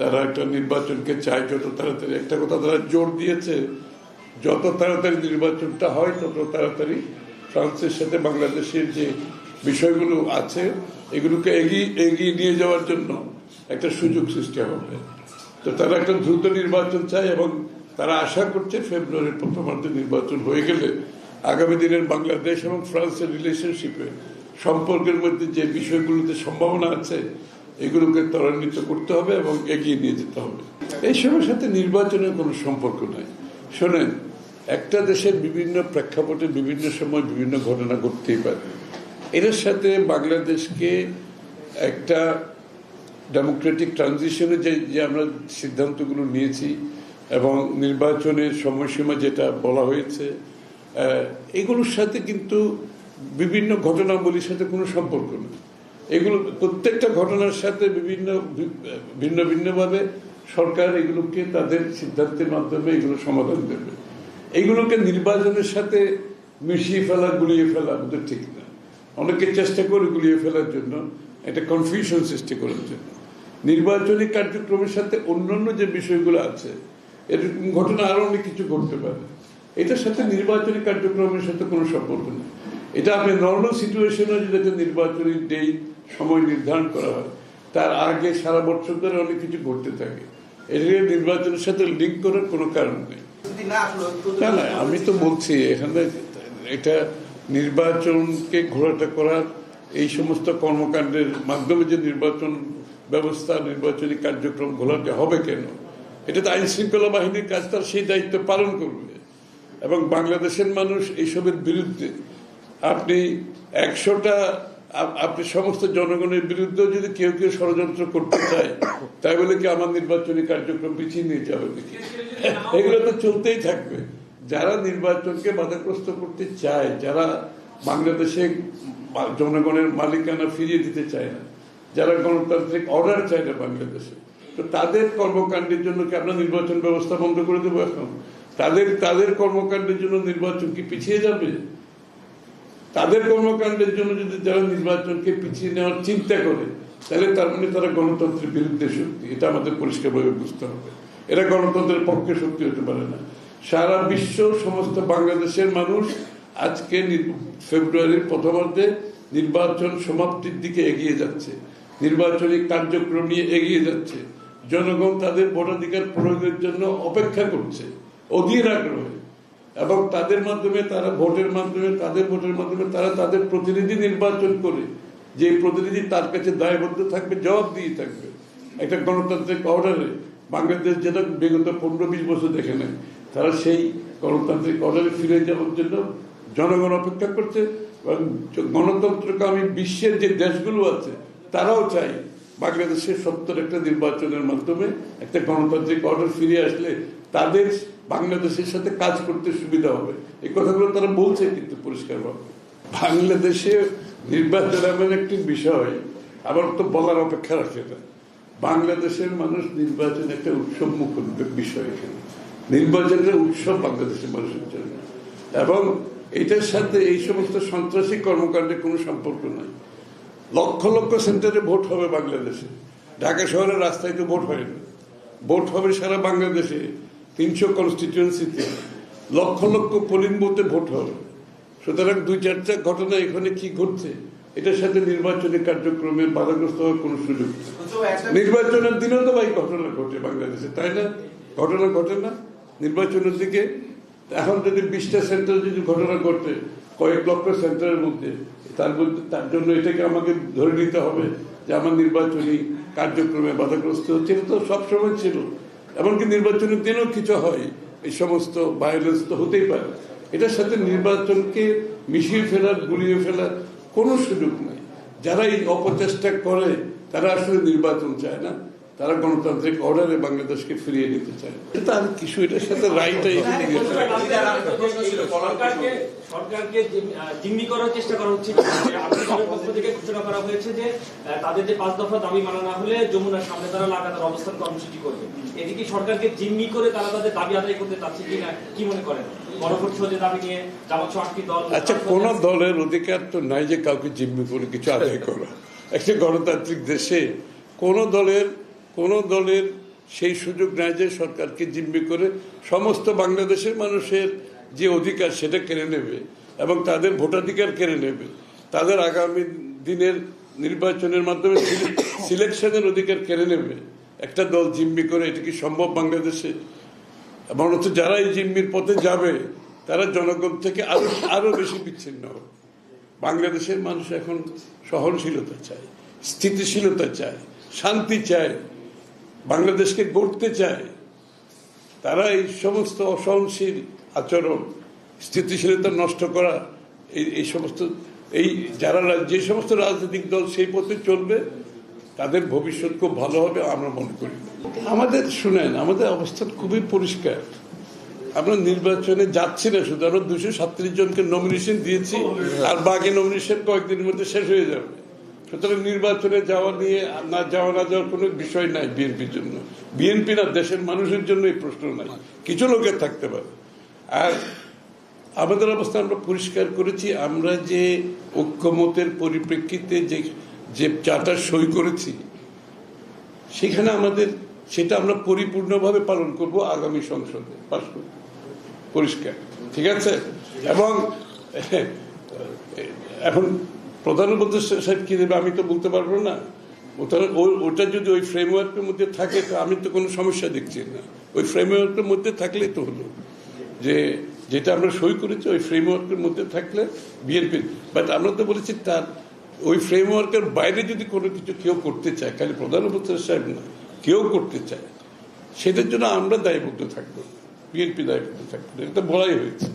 তারা একটা নির্বাচনকে চায় যত তাড়াতাড়ি একটা কথা তারা জোর দিয়েছে, যত তাড়াতাড়ি নির্বাচনটা হয়, তত তাড়াতাড়ি ফ্রান্সের সাথে বাংলাদেশের যে বিষয়গুলো আছে, এগুলোকে এগিয়ে এগিয়ে নিয়ে যাওয়ার জন্য একটা সুযোগ সৃষ্টি হবে। তো তারা একটা দ্রুত নির্বাচন চায় এবং তারা আশা করছে ফেব্রুয়ারির প্রথমার্ধে নির্বাচন হয়ে গেলে আগামী দিনের বাংলাদেশ এবং ফ্রান্সের রিলেশনশিপে সম্পর্কের মধ্যে যে বিষয়গুলোতে সম্ভাবনা আছে এগুলোকে ত্বরান্বিত করতে হবে এবং এগিয়ে নিয়ে যেতে হবে। এইসবের সাথে নির্বাচনের কোনো সম্পর্ক নাই। শোনেন, একটা দেশের বিভিন্ন প্রেক্ষাপটে বিভিন্ন সময় বিভিন্ন ঘটনা ঘটতেই পারে। এর সাথে বাংলাদেশকে একটা ডেমোক্রেটিক ট্রানজিশনে যে যে আমরা সিদ্ধান্তগুলো নিয়েছি এবং নির্বাচনের সময়সীমা যেটা বলা হয়েছে এগুলোর সাথে কিন্তু বিভিন্ন ঘটনাবলীর সাথে কোনো সম্পর্ক নেই। এগুলো প্রত্যেকটা ঘটনার সাথে বিভিন্ন ভিন্ন ভিন্নভাবে সরকার এগুলোকে তাদের সিদ্ধান্তের মাধ্যমে এগুলো সমাধান দেবে এগুলোকে নির্বাচনের সাথে মিশিয়ে ফেলা, গুলিয়ে ফেলা আমাদের ঠিক না। অনেকে চেষ্টা করে গুলিয়ে ফেলার জন্য, একটা কনফিউশন সৃষ্টি করার জন্য। নির্বাচনী কার্যক্রমের সাথে অন্যান্য যে বিষয়গুলো আছে এরকম ঘটনা আরও অনেক কিছু ঘটতে পারে। এটার সাথে নির্বাচনী কার্যক্রমের সাথে কোনো সম্পর্ক নেই। এটা আপনি নর্মাল সিচুয়েশনে যদি একটা নির্বাচনী ডেট সময় নির্ধারণ করা হয়। তার আগে সারা বছর ধরে অনেক কিছু ঘটতে থাকে। এটাকে নির্বাচনের সাথে লিঙ্ক করার কোনো কারণ নেই। না না, আমি তো বলছি, এখানে এটা নির্বাচনকে ঘোরাটা করার এই সমস্ত কর্মকাণ্ডের মাধ্যমে যে নির্বাচন ব্যবস্থা, নির্বাচনী কার্যক্রম ঘোলাতে হবে কেন? এটা তো আইন শৃঙ্খলা বাহিনীর কাজ, তার সেই দায়িত্ব পালন করবে। এবং বাংলাদেশের মানুষ এইসবের বিরুদ্ধে আপনি একশোটা আপনি সমস্ত জনগণের বিরুদ্ধে যদি কেউ কেউ ষড়যন্ত্র করতে চায়, তাই বলে কি আমার নির্বাচনী কার্যক্রম পিছিয়ে নিয়ে যাবে নাকি? এগুলো তো চলতেই থাকবে। যারা নির্বাচনকে বাধাগ্রস্ত করতে চায়, যারা বাংলাদেশে জনগণের মালিকানা ফিরিয়ে দিতে চায় না, যারা গণতান্ত্রিক অর্ডার চায় না বাংলাদেশে, তো তাদের কর্মকাণ্ডের জন্য কি আমরা নির্বাচন ব্যবস্থা বন্ধ করে দেবো এখন? তাদের তাদের কর্মকাণ্ডের জন্য নির্বাচন কি পিছিয়ে যাবে? তাদের কর্মকাণ্ডের জন্য যদি যারা নির্বাচনকে পিছিয়ে নেওয়ার চিন্তা করে, তাহলে তার মানে তারা গণতন্ত্রের বিরুদ্ধে শক্তি। এটা আমাদের পরিষ্কারভাবে বুঝতে হবে। এরা গণতন্ত্রের পক্ষে শক্তি হতে পারে না। সারা বিশ্ব, সমস্ত বাংলাদেশের মানুষ আজকে ফেব্রুয়ারির প্রথমার্ধে নির্বাচন সমাপ্তির দিকে এগিয়ে যাচ্ছে। নির্বাচনী কার্যক্রম নিয়ে এগিয়ে যাচ্ছে। জনগণ তাদের ভোটাধিকার প্রয়োগের জন্য অপেক্ষা করছে। অধীর আগ্রহে। এবং তাদের মাধ্যমে তারা ভোটের মাধ্যমে, তাদের ভোটের মাধ্যমে তারা তাদের প্রতিনিধি নির্বাচন করে। যে প্রতিনিধি তার কাছে দায়বদ্ধ থাকবে জবাব দিয়ে থাকবে। একটা গণতান্ত্রিক অর্ডারে বাংলাদেশ যেটা বিগত পনেরো বিশ বছর দেখে নেয়। তারা সেই গণতান্ত্রিক অর্ডারে ফিরে যাওয়ার জন্য জনগণ অপেক্ষা করছে এবং গণতন্ত্রকামী বিশ্বের যে দেশগুলো আছে, তারাও চাই বাংলাদেশের সত্তর একটা নির্বাচনের মাধ্যমে একটা গণতান্ত্রিক অর্ডার ফিরে আসলে তাদের বাংলাদেশের সাথে কাজ করতে সুবিধা হবে। এই কথাগুলো তারা বলছে কিন্তু পরিষ্কারভাবে। বাংলাদেশে নির্বাচন এমন একটি বিষয় আবার তো বলার অপেক্ষা রাখে না। বাংলাদেশের মানুষ নির্বাচন একটা উৎসব মুখর বিষয় এখানে। নির্বাচনের উৎসব বাংলাদেশের মানুষের জন্য। এবং এটার সাথে এই সমস্ত সন্ত্রাসী কর্মকাণ্ডের কোনো সম্পর্ক নাই। লক্ষ লক্ষ সেন্টারে ভোট হবে বাংলাদেশে। ঢাকা শহরের রাস্তায় তো ভোট হয় না। ভোট হবে সারা বাংলাদেশে। তিনশো কনস্টিটিউয়েন্সিতে লক্ষ লক্ষ পোলিং বুথে ভোট হবে সুতরাং দুই চারটা ঘটনা এখানে কি ঘটছে এটার সাথে নির্বাচনী কার্যক্রমে বাধাগ্রস্ত হওয়ার কোনো সুযোগ নির্বাচনের দিনেও তো ভাই ঘটনা ঘটে বাংলাদেশে তাই না? ঘটনা ঘটে না। নির্বাচনের দিকে এখন যদি বিশটা সেন্টার যদি ঘটনা ঘটে কয়েক লক্ষ সেন্টারের মধ্যে তার মধ্যে তার জন্য এটাকে আমাকে ধরে নিতে হবে যে আমার নির্বাচনী কার্যক্রমে বাধাগ্রস্ত হচ্ছে। এটা তো সবসময় ছিল। এমনকি নির্বাচনের দিনও কিছু হয়, এই সমস্ত ভায়োলেন্স তো হতেই পারে। এটার সাথে নির্বাচনকে মিশিয়ে ফেলার, গুলিয়ে ফেলার কোনো সুযোগ নাই। যারা এই অপচেষ্টা করে, তারা আসলে নির্বাচন চায় না। তারা গণতান্ত্রিক অর্ডারে বাংলাদেশকে ফিরিয়ে নিতে চায়। আর কিছু এটার সাথে রাইট সরকারকে সরকারকে জিম- আহ, জিম্মি করার চেষ্টা করা হচ্ছে যে পক্ষ থেকে ঘোষণা করা হয়েছে যে তাদের যে পাঁচ দফা দাবি মানা না হলে যমুনার সামনে তারা লাগাতার অবস্থান কর্মসূচি করবে। এটি সরকারকে জিম্মি করে তারা তাদের দাবি আদায় করতে চাচ্ছে কিনা কি মনে করেন? আচ্ছা কোন দলের অধিকার তো নাই যে কাউকে জিম্মি করে কিছু আদায় করা। একটা গণতান্ত্রিক দেশে কোন দলের কোন দলের সেই সুযোগ নেয় যে সরকারকে জিম্মি করে সমস্ত বাংলাদেশের মানুষের যে অধিকার সেটা কেড়ে নেবে এবং তাদের ভোটাধিকার কেড়ে নেবে। তাদের আগামী দিনের নির্বাচনের মাধ্যমে সিলেকশনের অধিকার কেড়ে নেবে। একটা দল জিম্মি করে এটা কি সম্ভব বাংলাদেশে? এবং হচ্ছে যারা এই জিম্মির পথে যাবে, তারা জনগণ থেকে আরও আরও বেশি বিচ্ছিন্ন হবে। বাংলাদেশের মানুষ এখন সহনশীলতা চায়, স্থিতিশীলতা চায়, শান্তি চায়। বাংলাদেশকে গড়তে চায়, তারা এই সমস্ত অসহনশীল আচরণ, স্থিতিশীলতা নষ্ট করা, এই এই সমস্ত, এই যারা যে সমস্ত রাজনৈতিক দল সেই পথে চলবে, তাদের ভবিষ্যৎ খুব ভালো হবে আমরা মনে করি। আমাদের, শুনেন, আমাদের অবস্থা খুবই পরিষ্কার। আমরা নির্বাচনে যাচ্ছি না, শুধু আমরা দুশো সাতত্রিশ জনকে নমিনেশন দিয়েছি, আর বাকি নমিনেশন কয়েকদিনের মধ্যে শেষ হয়ে যাবে। সুতরাং নির্বাচনে যাওয়া নিয়ে না যাওয়া না যাওয়ার কোনো বিষয় নাই বিএনপির জন্য। বিএনপি না দেশের মানুষের জন্য এই প্রশ্ন নাই। কিছু লোকের থাকতে পারে। আর আমাদের অবস্থা আমরা পরিষ্কার করেছি, আমরা যে ঐক্যমতের পরিপ্রেক্ষিতে যে যে চার্টার সই করেছি, সেখানে আমাদের, সেটা আমরা পরিপূর্ণভাবে পালন করব আগামী সংসদে। পাশ করব। পরিষ্কার। ঠিক আছে? এবং, এখন প্রধান উপদেষ্টা সাহেব কি দেবে আমি তো বলতে পারব না। ওটা ওটা যদি ওই ফ্রেমওয়ার্কের মধ্যে থাকে, তো আমি তো কোনো সমস্যা দেখছি না। ওই ফ্রেমওয়ার্কের মধ্যে থাকলেই তো হলো। যে, যেটা আমরা সই করেছি, ওই ফ্রেমওয়ার্কের মধ্যে থাকলে বিএনপি বাট আমরা তো বলেছি তার, ওই ফ্রেমওয়ার্কের বাইরে যদি কোনো কিছু কেউ করতে চায়, খালি প্রধান উপদেষ্টা সাহেব না, কেউ করতে চায়, সেটার জন্য আমরা দায়বদ্ধ থাকব। বিএনপি দায়বদ্ধ থাকব। এটা বলাই হয়েছে।